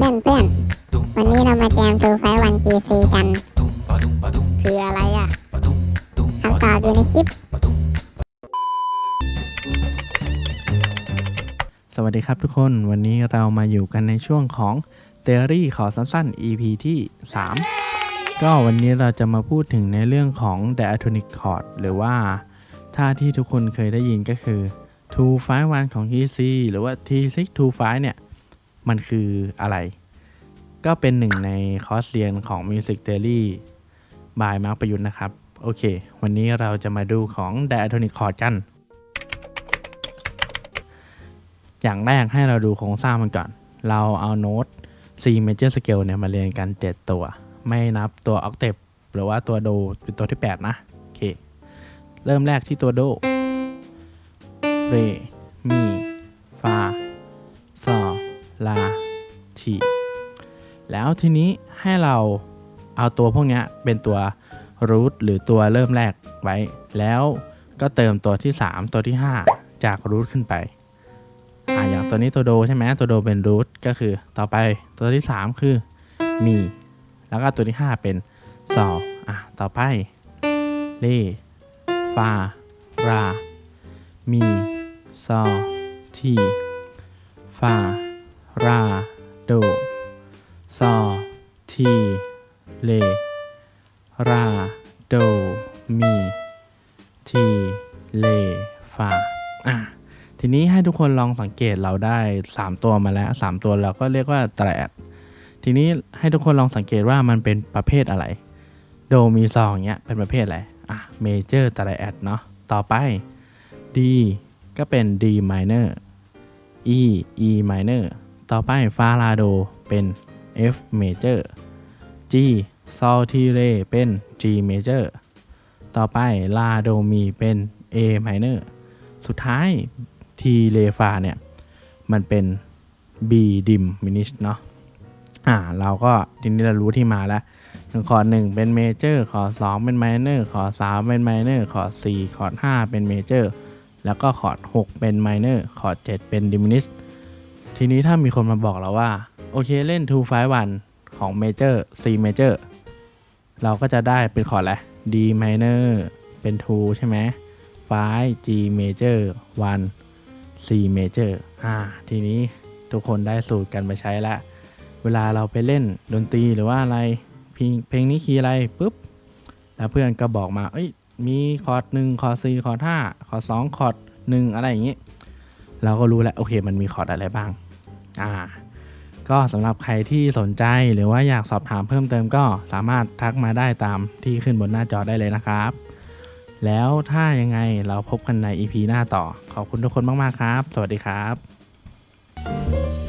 เพื่อนเพื่อนวันนี้เรามาแจมทูไฟวันจีซีกัน คืออะไรอะคำตอบอยู่ในคลิป สวัสดีครับทุกคนวันนี้เรามาอยู่กันในช่วงของ Theory ขอสั้นๆ EP ที่ 3 ก็วันนี้เราจะมาพูดถึงในเรื่องของ Diatonic Chord หรือว่าท่าที่ทุกคนเคยได้ยินก็คือ2 5 1ของ T4 หรือว่า T6 2 5เนี่ย มันคืออะไร ก็เป็นหนึ่งในคอร์สเรียนของ Music Theory บายมาร์คประยุทธ์นะครับ โอเค วันนี้เราจะมาดูของ Diatonic Chord กัน อย่างแรกให้เราดูโครงสร้างมันก่อน เราเอาโน้ต C major scale เนี่ยมาเรียงกัน 7 ตัว ไม่นับตัว octave หรือว่าตัวโดเป็นตัวที่ 8 นะ โอเค เริ่มแรกที่ตัวโด เร มี แล้วทีนี้ให้เราเอาตัวพวกนี้เป็นตัว root หรือตัวเริ่มแรกไว้ แล้วก็เติมตัวที่ 3 ตัวที่ 5 จาก root ขึ้นไปอ่าอย่างตัวนี้ตัวโดใช่ไหมตัวโดเป็นรูทก็คือต่อไปตัวที่ 3 คือมี แล้วก็ตัวที่ 5 เป็นซออะต่อไปเลฟารามีซอทีฟารา ทีเลราโดมีทีเลฟาอะทีนี้ให้ทุกคนลองสังเกตเราได้ 3 ตัวมาแล้ว 3 ตัวเราก็เรียกว่าแตรดทีนี้ให้ทุกคนลองสังเกตว่ามันเป็นประเภทอะไร โดมีซองเนี้ยเป็นประเภทอะไรอะเมเจอร์แตรดเนาะต่อไป D ก็เป็น D minor E E minor ต่อไปฟาลาโดเป็น F major G sol ti re เป็น G major ต่อไป ลาโดมีเป็น A minor สุดท้ายทีเลฟาเนี่ย มันเป็น B dim minish เนาะอ่าเราก็ทีนี้เรารู้ที่มาแล้วคอร์ดหนึ่งเป็นเมเจอร์คอร์ดสองเป็นไมเนอร์คอร์ดสามเป็นไมเนอร์คอร์ดสี่คอร์ดห้าเป็นเมเจอร์แล้วก็คอร์ดหกเป็นไมเนอร์คอร์ดเจ็ดเป็นดิมินิชทีนี้ถ้ามีคนมาบอกเราว่า โอเคเล่น 2 5 1 ของเมเจอร์ C major เราก็จะได้เป็นคอร์ดอะไร D minor เป็น2ใช่ไหม5 G major 1 C major อ่า ทีนี้ทุกคนได้สูตรกันมาใช้แล้วเวลาเราไปเล่นดนตรีหรือว่าอะไร เพลงเพลงนี้คีย์อะไรปุ๊บ แล้วเพื่อนก็บอกมา เอ้ย มีคอร์ดหนึ่งคอร์ดสี่คอร์ดห้าคอร์ดสองคอร์ดหนึ่งอะไรอย่างนี้ เราก็รู้แล้ว โอเค มันมีคอร์ดอะไรบ้าง อ่า ก็สำหรับใครที่สนใจหรือว่าอยากสอบถามเพิ่มเติมก็สามารถทักมาได้ตามที่ขึ้นบนหน้าจอได้เลยนะครับ แล้วถ้ายังไงเราพบกันใน EP หน้าต่อ ขอบคุณทุกคนมาก ๆ ครับ สวัสดีครับ thank you